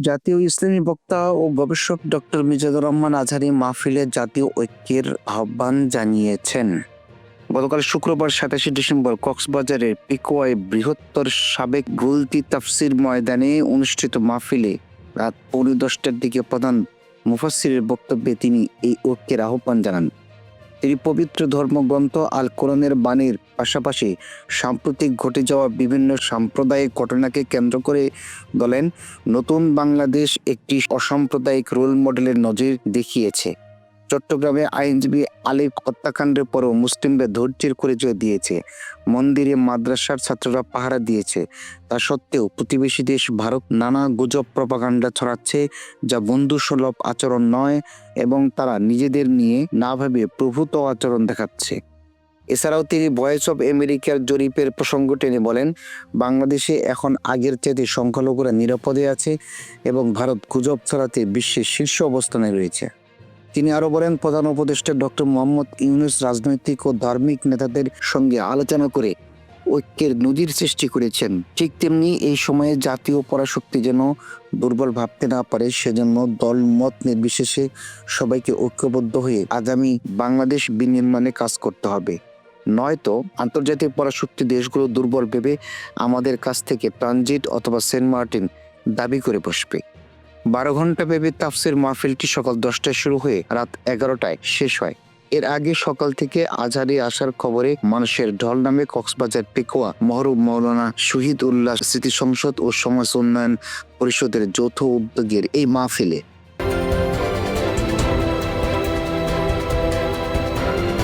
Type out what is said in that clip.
জাতীয় ইসলামী বক্তা ও গবেষক ডক্টর মিজাদুর রহমান আজহারি মাহফিলে জাতীয় ঐক্যের আহ্বান জানিয়েছেন। গতকাল শুক্রবার সাতাশে ডিসেম্বর কক্সবাজারের পিকোয়ায় বৃহত্তর সাবেক গুলতি তাফসির ময়দানে অনুষ্ঠিত মাহফিলে রাত পৌনে দশটার দিকে প্রধান মুফাসসিরের বক্তব্যে তিনি এই ঐক্যের আহ্বান জানান। তিনি পবিত্র ধর্মগ্রন্থ আল কোরআনের বাণীর পাশাপাশি সাম্প্রতিক ঘটে যাওয়া বিভিন্ন সাম্প্রদায়িক ঘটনাকে কেন্দ্র করে বলেন, নতুন বাংলাদেশ একটি অসাম্প্রদায়িক রোল মডেলের নজির দেখিয়েছে। চট্টগ্রামে আইনজীবী আলিফ হত্যাকাণ্ডের পরও মুসলিমরা ধৈর্যের পরিচয় দিয়েছে। মন্দিরে মাদ্রাসার ছাত্ররা পাহারা দিয়েছে। তা সত্ত্বেও প্রতিবেশী দেশ ভারত নানা গুজব প্রপাগান্ডা ছড়াচ্ছে যা বন্ধুসুলভ আচরণ নয় এবং তারা নিজেদের নিয়ে না ভেবে প্রভূত আচরণ দেখাচ্ছে। এছাড়াও তিনি ভয়েস অব আমেরিকার জরিপের প্রসঙ্গ টেনে বলেন, বাংলাদেশে এখন আগের চাইতে সংখ্যালঘুরা নিরাপদে আছে এবং ভারত গুজব ছড়াতে বিশ্বের শীর্ষ অবস্থানে রয়েছে। তিনি আরও বলেন, প্রধান উপদেষ্টা ডক্টর মোহাম্মদ ইউনুস রাজনৈতিক ও ধার্মিক নেতাদের সঙ্গে আলোচনা করে ঐক্যের নজির সৃষ্টি করেছেন। ঠিক তেমনি এই সময়ে জাতীয় পরাশক্তি যেন দুর্বল ভাবতে না পারে, সেজন্য দল মত নির্বিশেষে সবাইকে ঐক্যবদ্ধ হয়ে আগামী বাংলাদেশ বিনির্মাণে কাজ করতে হবে। নয়তো আন্তর্জাতিক পরাশক্তি দেশগুলো দুর্বল ভেবে আমাদের কাছ থেকে ট্রানজিট অথবা সেন্ট মার্টিন দাবি করে বসবে। বারো ঘণ্টা ব্যাপী তাফসির মাহফিলটি সকাল দশটায় শুরু হয়ে রাত এগারোটায় শেষ হয়। এর আগে সকাল থেকে আজারি আসার খবরে মানুষের ঢল নামে কক্সবাজার পেকোয়া মহরুব মৌলানা শহীদ উল্লাহ স্মৃতি সংসদ ও সমাজ উন্নয়ন পরিষদের যৌথ উদ্যোগের এই মাহফিলে